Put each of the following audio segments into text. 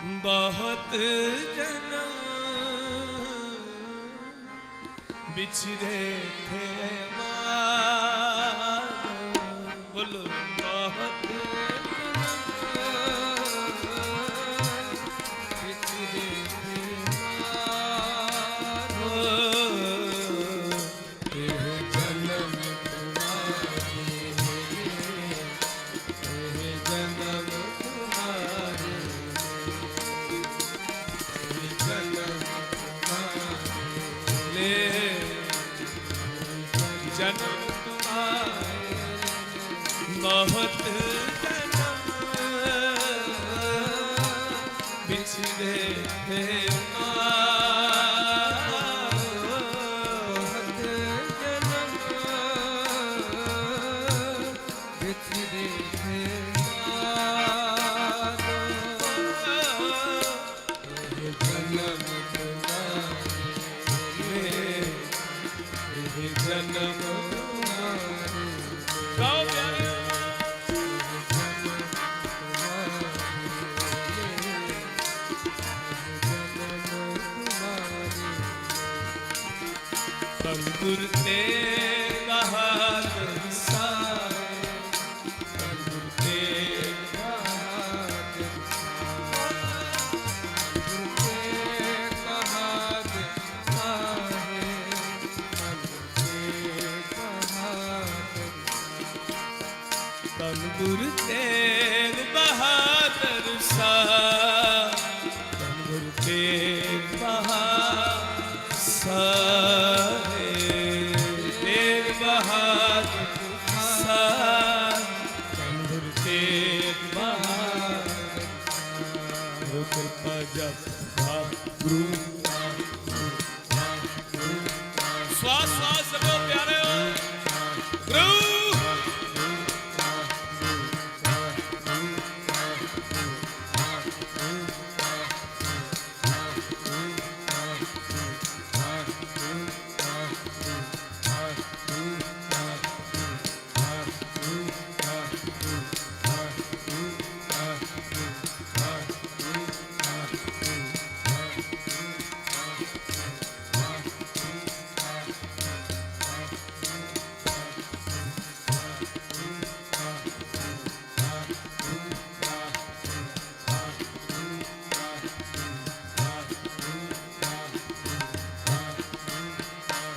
ਬਹੁਤ ਜਨਮ ਵਿਛੜੇ ਥੇ ਬੋਲੋ।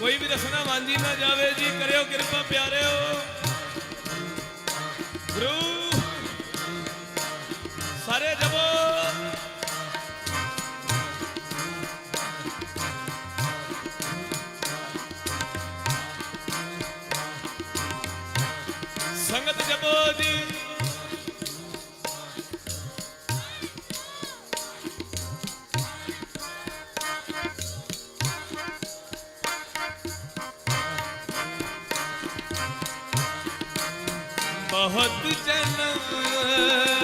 ਕੋਈ ਵੀ ਦੱਸਣਾ ਵਾਂਝੀ ਨਾ ਜਾਵੇ ਜੀ, ਕਰਿਓ ਕਿਰਪਾ ਪਿਆਰਿਓ। ਗੁਰੂ, ਸਾਰੇ ਜਮੋ ਸੰਗਤ ਜਮੋ ਜੀ। ਬਹੁਤ ਜਨਮ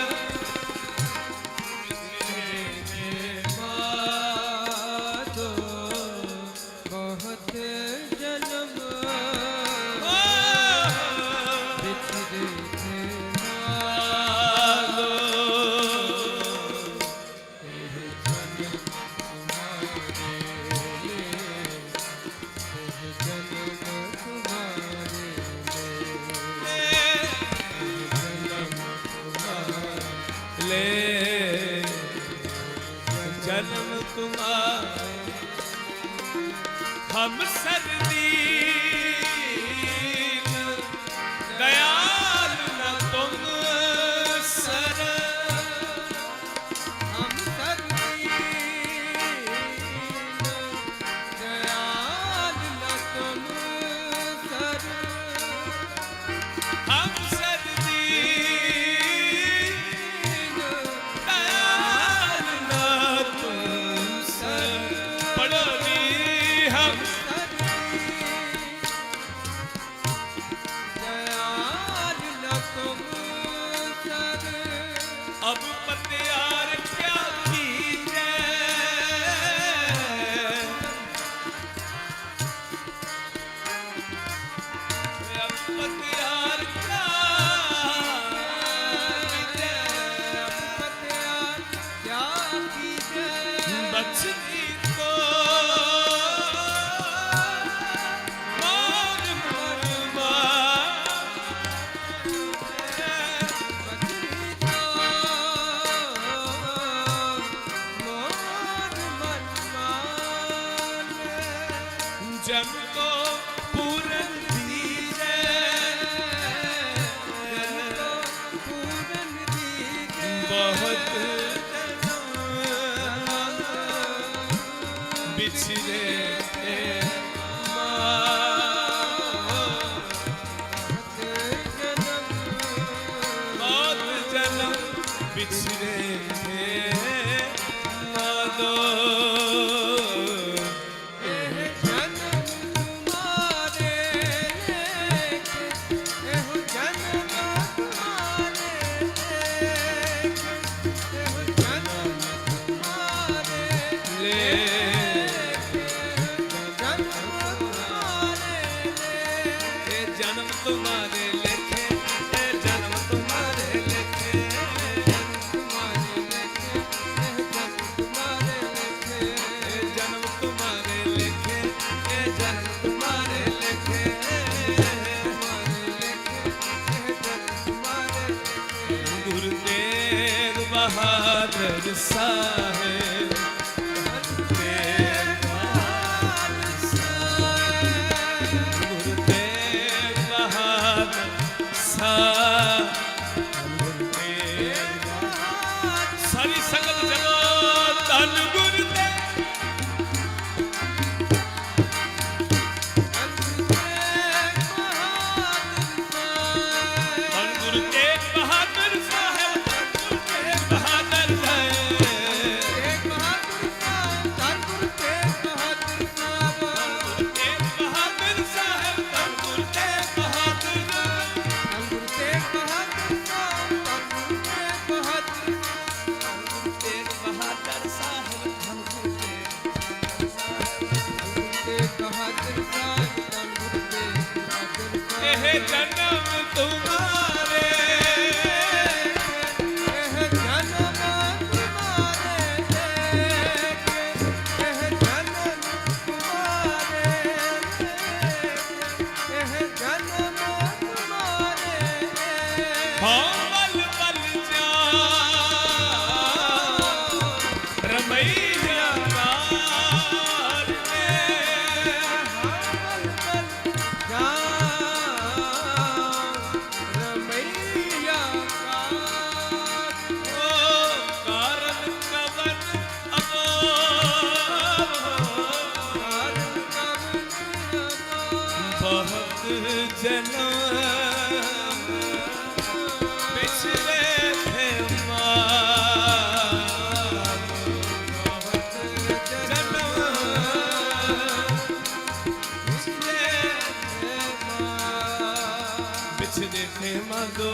ਮਾਦੋ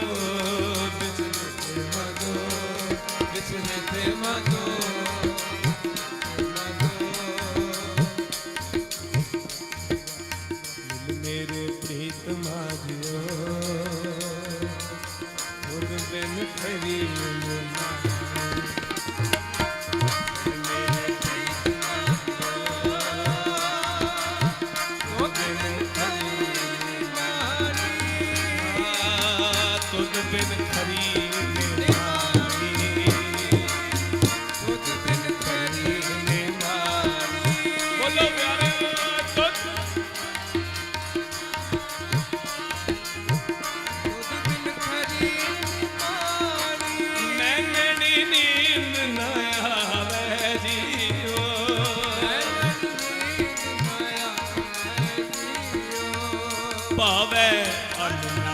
ਪਿਛਲੇ ਥੇ ਮਾਦੋ ਪਿਛਲੇ ਥੇ ਮਾਦੋ ਬਿਨ ਖਰੀਦ ਨੇ ਮਾਨੀ ਦੁੱਧ ਬਿਨ ਖਰੀਦ ਨੇ ਮਾਨੀ ਬੋਲੋ ਪਿਆਰੇ ਦੁੱਧ ਦੁੱਧ ਬਿਨ ਖਰੀਦ ਨੇ ਮਾਨੀ ਮੈਂਗਣੀ ਨੀਂਦ ਨਾ ਆਵੇ ਜੀਓ ਭਾਵੇਂ ਅਨ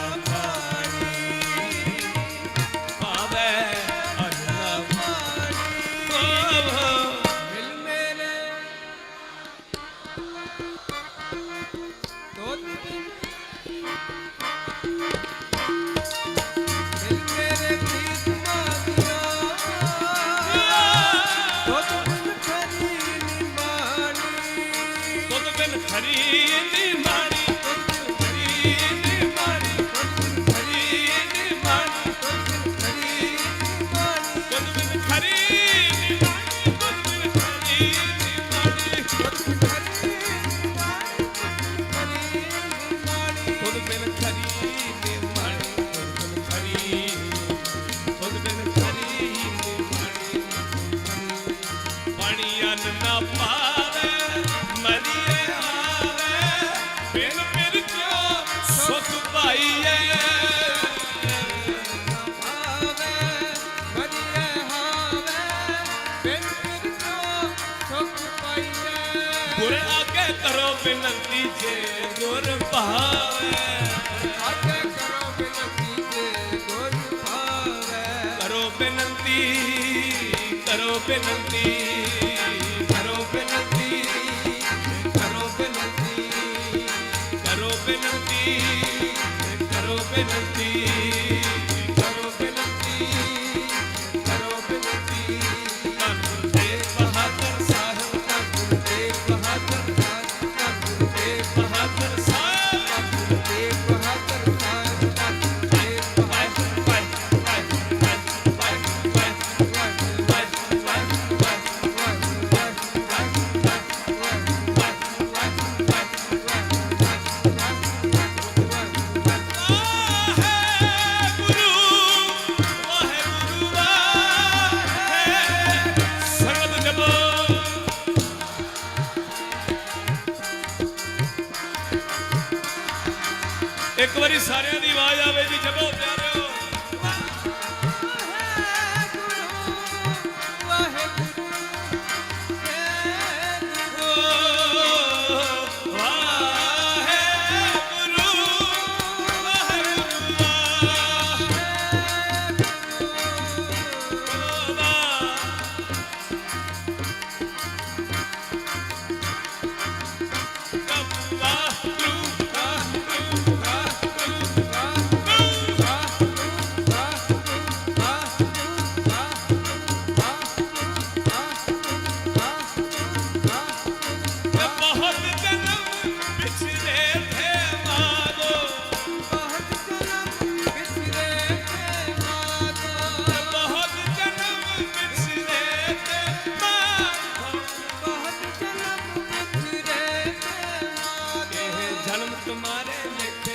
up ਬਿਨਤੀ ਜੇ ਗੁਰ ਭਾਵੇ ਆਖੇ ਕਰੋ ਬਿਨਤੀ ਜੇ ਗੁਰ ਭਾਵੇ ਕਰੋ ਬਿਨਤੀ ਕਰੋ ਬਿਨਤੀ Benedito. lick